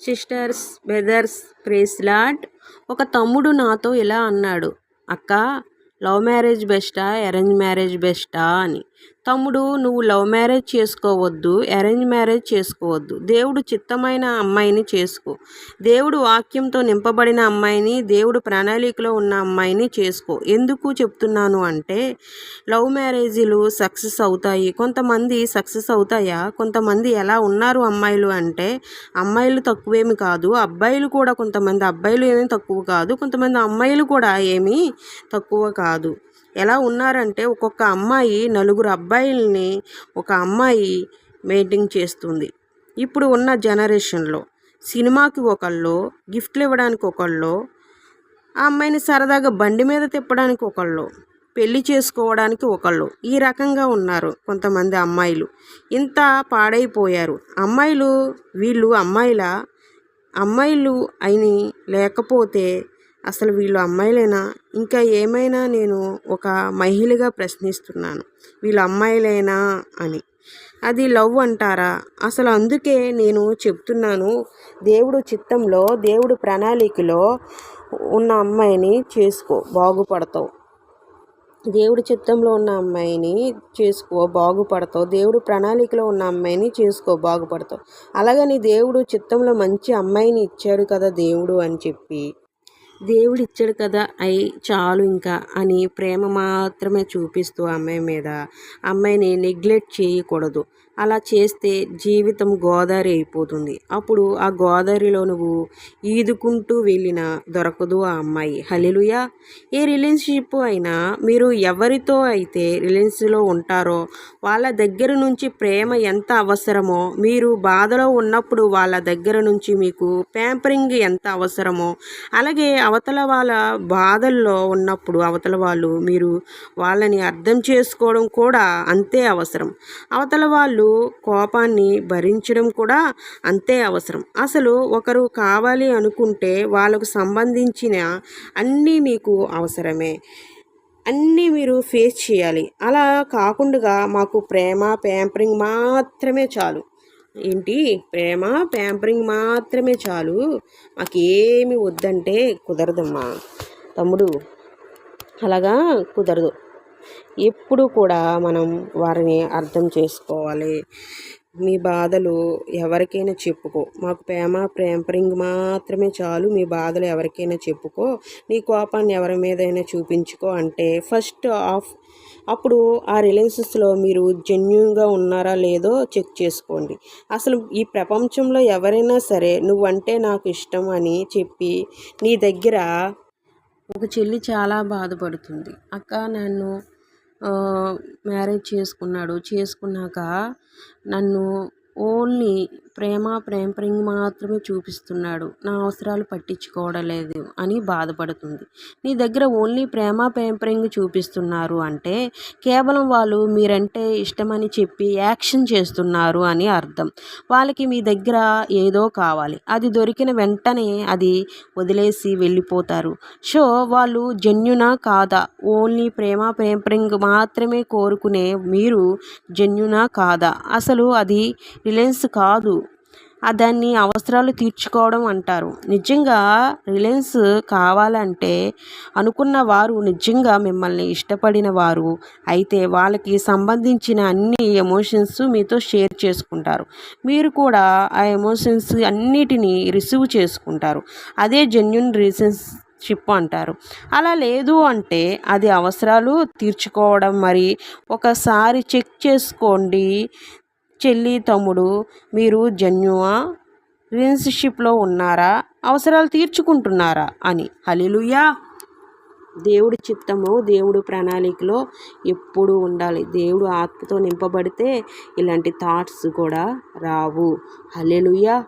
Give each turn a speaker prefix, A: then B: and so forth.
A: Sisters brothers ప్రేస్లాట్ ఒక తమ్ముడు నాతో ఇలా అన్నాడు. అక్క లవ్ మ్యారేజ్ బెస్టా? అరేంజ్ మ్యారేజ్ బెస్టా అని. తమ్ముడు నువ్వు లవ్ మ్యారేజ్ చేసుకోవద్దు అరేంజ్ మ్యారేజ్ చేసుకోవద్దు. దేవుడు చిత్తమైన అమ్మాయిని చేసుకో. దేవుడు వాక్యంతో నింపబడిన అమ్మాయిని దేవుడు ప్రణాళికలో ఉన్న అమ్మాయిని చేసుకో. ఎందుకు చెప్తున్నాను అంటే లవ్ మ్యారేజీలు సక్సెస్ అవుతాయి. కొంతమంది సక్సెస్ అవుతాయా? కొంతమంది ఎలా ఉన్నారు అమ్మాయిలు అంటే అమ్మాయిలు తక్కువేమి కాదు అబ్బాయిలు కూడా కొంతమంది అబ్బాయిలు ఏమీ తక్కువ కాదు కొంతమంది అమ్మాయిలు కూడా ఏమీ తక్కువ కాదు. ఎలా ఉన్నారంటే ఒక్కొక్క అమ్మాయి నలుగురు అబ్బాయిల్ని ఒక అమ్మాయి మెయింటైన్ చేస్తుంది. ఇప్పుడు ఉన్న జనరేషన్లో సినిమాకి ఒకళ్ళు గిఫ్ట్లు ఇవ్వడానికి ఒకళ్ళు ఆ అమ్మాయిని సరదాగా బండి మీద తిప్పడానికి ఒకళ్ళు పెళ్ళి చేసుకోవడానికి ఒకళ్ళు ఈ రకంగా ఉన్నారు కొంతమంది అమ్మాయిలు. ఇంత పాడైపోయారు. అమ్మాయిలు వీళ్ళు అమ్మాయిల? అమ్మాయిలు అయిని లేకపోతే అసలు వీళ్ళు అమ్మాయిలేనా? ఇంకా ఏమైనా నేను ఒక మహిళగా ప్రశ్నిస్తున్నాను. వీళ్ళు అమ్మాయిలేనా అని. అది లవ్ అంటారా? అసలు అందుకే నేను చెప్తున్నాను దేవుడు చిత్తంలో దేవుడు ప్రణాళికలో ఉన్న అమ్మాయిని చేసుకో బాగుపడతావు. దేవుడి చిత్తంలో ఉన్న అమ్మాయిని చేసుకో బాగుపడతావు. దేవుడు ప్రణాళికలో ఉన్న అమ్మాయిని చేసుకో బాగుపడతావు. అలాగని దేవుడు చిత్తంలో మంచి అమ్మాయిని ఇచ్చాడు కదా దేవుడు అని చెప్పి దేవుడు ఇచ్చాడు కదా అయి చాలు ఇంకా అని ప్రేమ మాత్రమే చూపిస్తూ అమ్మాయి మీద. అమ్మాయిని నెగ్లెక్ట్ చేయకూడదు. అలా చేస్తే జీవితం గోదావరి అయిపోతుంది. అప్పుడు ఆ గోదావరిలో నువ్వు ఈదుకుంటూ వెళ్ళిన దొరకదు ఆ అమ్మాయి. హలిలుయా ఏ రిలేషన్షిప్ అయినా మీరు ఎవరితో అయితే రిలేషన్లో ఉంటారో వాళ్ళ దగ్గర నుంచి ప్రేమ ఎంత అవసరమో మీరు బాధలో ఉన్నప్పుడు వాళ్ళ దగ్గర నుంచి మీకు ప్యాంపరింగ్ ఎంత అవసరమో అలాగే అవతల వాళ్ళ బాధల్లో ఉన్నప్పుడు అవతల వాళ్ళు మీరు వాళ్ళని అర్థం చేసుకోవడం కూడా అంతే అవసరం. అవతల వాళ్ళు కోపాన్ని భరించడం కూడా అంతే అవసరం. అసలు ఒకరు కావాలి అనుకుంటే వాళ్ళకు సంబంధించిన అన్నీ మీకు అవసరమే. అన్నీ మీరు ఫేస్ చేయాలి. అలా కాకుండా మాకు ప్రేమ ప్యాంపరింగ్ మాత్రమే చాలు. ఏంటి? ప్రేమ ప్యాంపరింగ్ మాత్రమే చాలు. మాకేమి వద్దంటే కుదరదమ్మా. తమ్ముడు అలాగా కుదరదు. ఎప్పుడు కూడా మనం వారిని అర్థం చేసుకోవాలి. మీ బాధలు ఎవరికైనా చెప్పుకో. మాకు ప్రేమ ప్రేంపరింగ్ మాత్రమే చాలు. మీ బాధలు ఎవరికైనా చెప్పుకో. నీ కోపాన్ని ఎవరి మీదైనా చూపించుకో అంటే ఫస్ట్ ఆఫ్ అప్పుడు ఆ రిలేషన్స్లో మీరు జెన్యున్గా ఉన్నారా లేదో చెక్ చేసుకోండి. అసలు ఈ ప్రపంచంలో ఎవరైనా సరే నువ్వంటే నాకు ఇష్టం అని చెప్పి నీ దగ్గర ఒక చెల్లి చాలా బాధపడుతుంది. అక్క నన్ను మ్యారేజ్ చేసుకున్నాడు. చేసుకున్నాక నన్ను ఓన్లీ ప్రేమ ప్రేంపరింగ్ మాత్రమే చూపిస్తున్నాడు. నా అవసరాలు పట్టించుకోవడం లేదు అని బాధపడుతుంది. నీ దగ్గర ఓన్లీ ప్రేమ ప్రేంపరింగ్ చూపిస్తున్నారు అంటే కేవలం వాళ్ళు మీరంటే ఇష్టమని చెప్పి యాక్షన్ చేస్తున్నారు అని అర్థం. వాళ్ళకి మీ దగ్గర ఏదో కావాలి. అది దొరికిన వెంటనే అది వదిలేసి వెళ్ళిపోతారు. సో వాళ్ళు జన్యునా కాదా? ఓన్లీ ప్రేమ ప్రేంపరింగ్ మాత్రమే కోరుకునే మీరు జన్యునా కాదా? అసలు అది రిలయన్స్ కాదు. దాన్ని అవసరాలు తీర్చుకోవడం అంటారు. నిజంగా రిలయన్స్ కావాలంటే అనుకున్న వారు నిజంగా మిమ్మల్ని ఇష్టపడిన వారు. అయితే వాళ్ళకి సంబంధించిన అన్ని ఎమోషన్స్ మీతో షేర్ చేసుకుంటారు. మీరు కూడా ఆ ఎమోషన్స్ అన్నిటినీ రిసీవ్ చేసుకుంటారు. అదే జెన్యున్ రీజన్స్ షిప్ అంటారు. అలా లేదు అంటే అది అవసరాలు తీర్చుకోవడం మరి ఒకసారి చెక్ చేసుకోండి. చెల్లి తమ్ముడు మీరు జన్యువా? రిలేషన్షిప్లో ఉన్నారా? అవసరాలు తీర్చుకుంటున్నారా? అని. హలిలుయా దేవుడి చిత్తము దేవుడు ప్రణాళికలో ఎప్పుడు ఉండాలి. దేవుడు ఆత్మతో నింపబడితే ఇలాంటి థాట్స్ కూడా రావు. హలెలుయా